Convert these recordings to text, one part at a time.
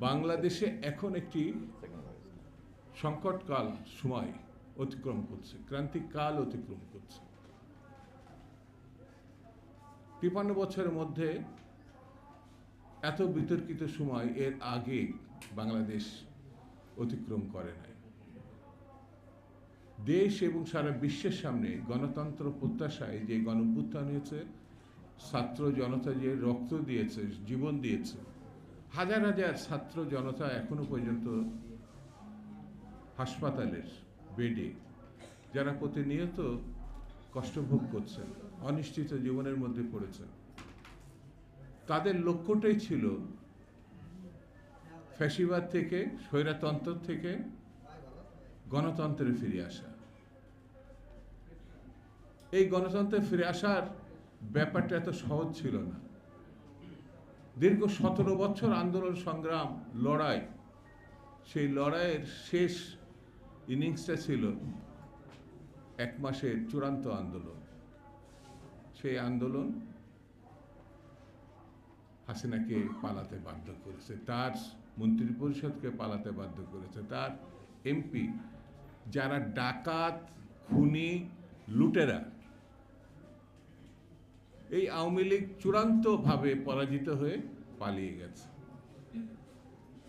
বাংলাদেশে এখন একটি সংকটকাল সময় অতিক্রম করছে, ক্রান্তিকাল অতিক্রম করছে। তিপান্ন বছরের মধ্যে এত বিতর্কিত সময় এর আগে বাংলাদেশ অতিক্রম করে নাই। দেশ এবং সারা বিশ্বের সামনে গণতন্ত্র প্রত্যাশায় যে গণভ্যুত্থান হয়েছে, ছাত্র জনতা যে রক্ত দিয়েছে, জীবন দিয়েছে হাজার হাজার ছাত্র জনতা এখনও পর্যন্ত হাসপাতালের বেডে, যারা প্রতিনিয়ত কষ্টভোগ করছেন, অনিশ্চিত জীবনের মধ্যে পড়েছেন। তাদের লক্ষ্যটাই ছিল ফ্যাসিবাদ থেকে, স্বৈরাতন্ত্র থেকে গণতন্ত্রে ফিরে আসা। এই গণতন্ত্রে ফিরে আসার ব্যাপারটা এত সহজ ছিল না। দীর্ঘ সতেরো বছর আন্দোলন সংগ্রাম লড়াই। সেই লড়াইয়ের শেষ ইনিংসটা ছিল এক মাসের চূড়ান্ত আন্দোলন। সেই আন্দোলন হাসিনাকে পালাতে বাধ্য করেছে, তার মন্ত্রিপরিষদকে পালাতে বাধ্য করেছে, তার এমপি যারা ডাকাত, খুনি, লুটেরা এই আওয়ামী লীগ চূড়ান্তভাবে পরাজিত হয়ে পালিয়ে গেছে।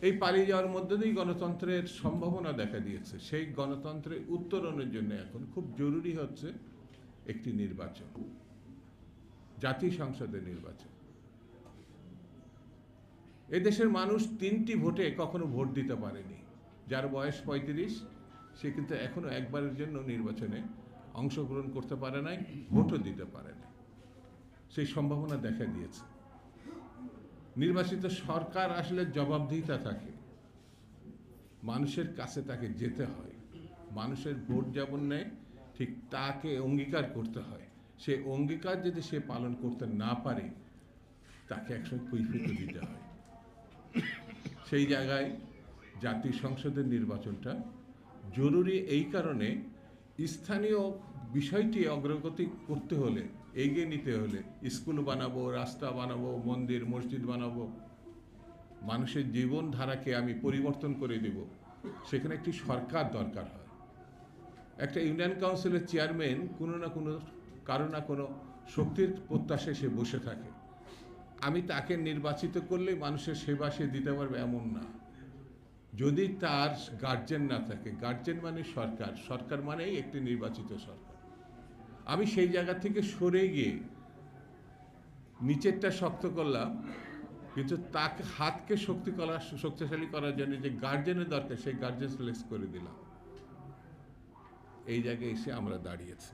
এই পালিয়ে যাওয়ার মধ্যে দিয়েই গণতন্ত্রের সম্ভাবনা দেখা দিয়েছে। সেই গণতন্ত্রের উত্তরণের জন্য এখন খুব জরুরি হচ্ছে একটি নির্বাচন, জাতীয় সংসদের নির্বাচন। এদেশের মানুষ তিনটি ভোটে কখনো ভোট দিতে পারেনি। যার বয়স পঁয়ত্রিশ, সে কিন্তু এখনও একবারের জন্য নির্বাচনে অংশগ্রহণ করতে পারে নাই, ভোটও দিতে পারে না সেই সম্ভাবনা দেখা দিয়েছে। নির্বাচিত সরকার আসলে জবাবদিহিতা থাকে। মানুষের কাছে তাকে যেতে হয়। মানুষের ভোট যেমন নেয়, ঠিক তাকে অঙ্গীকার করতে হয়। সে অঙ্গীকার যদি সে পালন করতে না পারে, তাকে একসময় কৈফিয়ত দিতে হয়। সেই জায়গায় জাতীয় সংসদের নির্বাচনটা জরুরি এই কারণে স্থানীয় বিষয়টি অগ্রগতি করতে হলে এগিয়ে নিতে হলে স্কুল বানাবো, রাস্তা বানাবো, মন্দির, মসজিদ বানাবো। মানুষের জীবনধারাকে আমি পরিবর্তন করে দেব। সেখানে একটি সরকার দরকার হয়। একটা ইউনিয়ন কাউন্সিলের চেয়ারম্যান কোনো না কোনো, কারও না কোনো শক্তির প্রত্যাশায় সে বসে থাকে। আমি তাকে নির্বাচিত করলে মানুষের সেবা সে দিতে পারবে এমন না। যদি তার গার্জেন না থাকে গার্জেন মানে সরকার। সরকার মানেই একটি নির্বাচিত সরকার। আমি সেই জায়গা থেকে সরে গিয়ে নিচেরটা শক্ত করলাম, কিন্তু তাকে হাতকে শক্তি করা, শক্তিশালী করার জন্য যে গার্জেনের দরকার, সেই গার্জেন সিলেক্ট করে দিলাম। এই জায়গায় এসে আমরা দাঁড়িয়েছি।